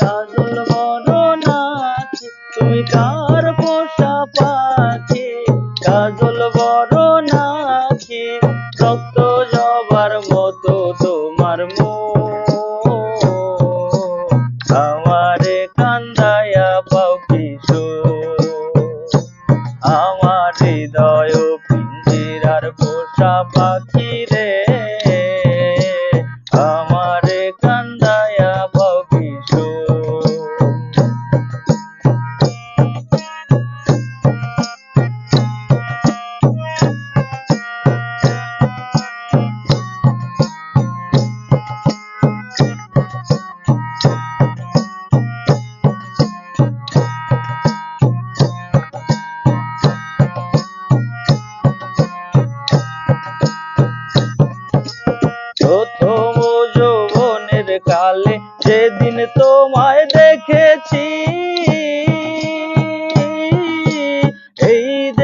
কাজল বড় নাচ তুমি কাজ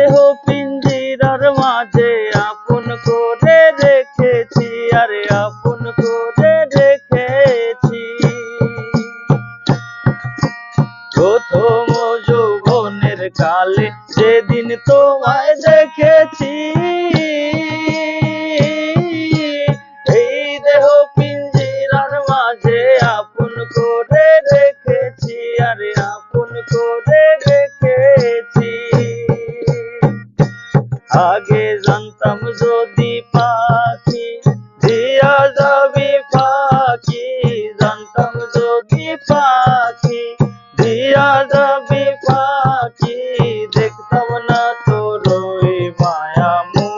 দেহ পিঞ্জিরার মাঝে আপন করে রেখেছি, আরে আপন করে রেখেছি। প্রথম যৌবনের কালে যেদিন তোমায় দেখেছি আপন করে রেখেছি, আরে আপন করে আগে জানতাম যদি পাখি দিয়া যাবি পাখি। জানতাম যদি পাখি দিয়া যাবি পাখি। দেখতাম না তোর ওই মায়ামু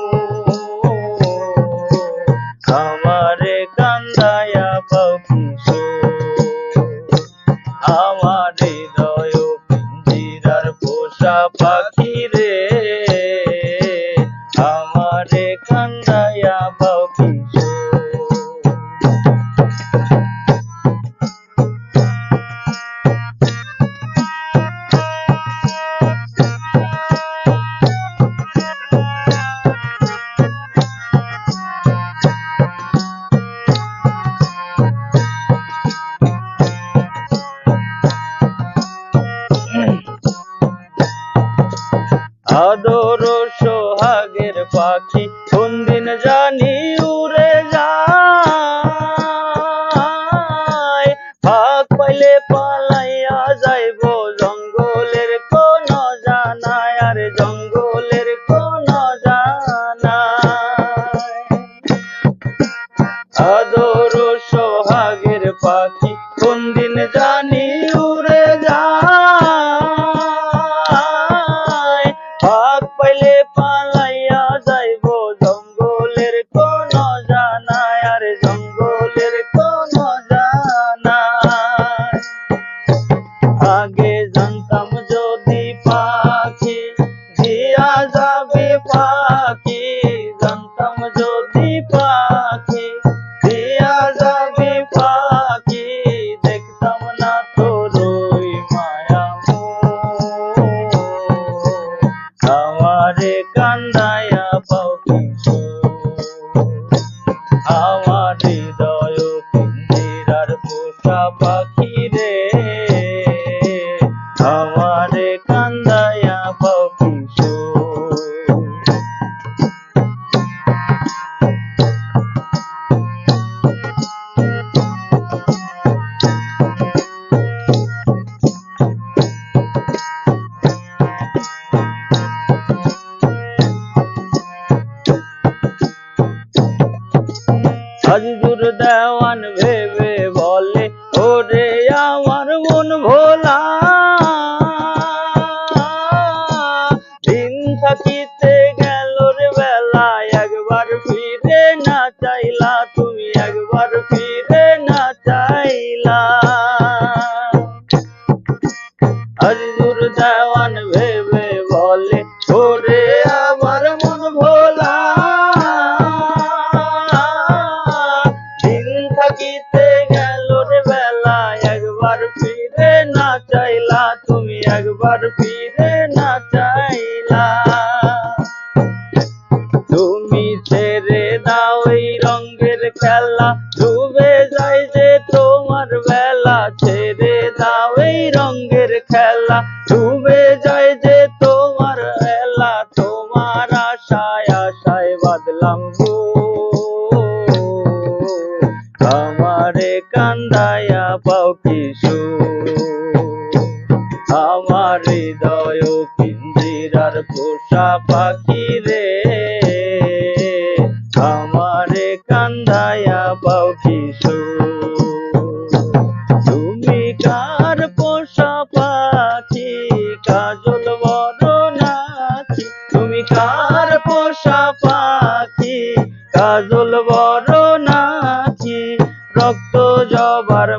আমারে কান্দায়া পাখি আমার হৃদয় পিঞ্জিরার পোষা সোহাগের পাখি কোন দিন জানি উড়ে যায়। ফাঁক পাইলে পালাইয়া যাইব, জঙ্গলের কোন জানায় আর জঙ্গলের কোন আগে জানতাম আবার ফিরে না চাইলা। তুমি ছেড়ে দাও এই রঙের খেলা, ডুবে যাই যে তোমার বেলা। ছেড়ে দাও এই রঙের খেলা, ডুবে যায় যে তোমার বেলা। তোমার আশায় আশায় বাদলাম আমারে কান্দায়া পাও কিশোর। আমার হৃদয় পিঞ্জিরার পোষা পাখি রে। আমারে কান্দায়া পাও কিশু তুমি কার পোষা পাখি? কাজল বড় নাচি তুমি কার পোষা পাখি? কাজল বড় নাচি রক্ত জবার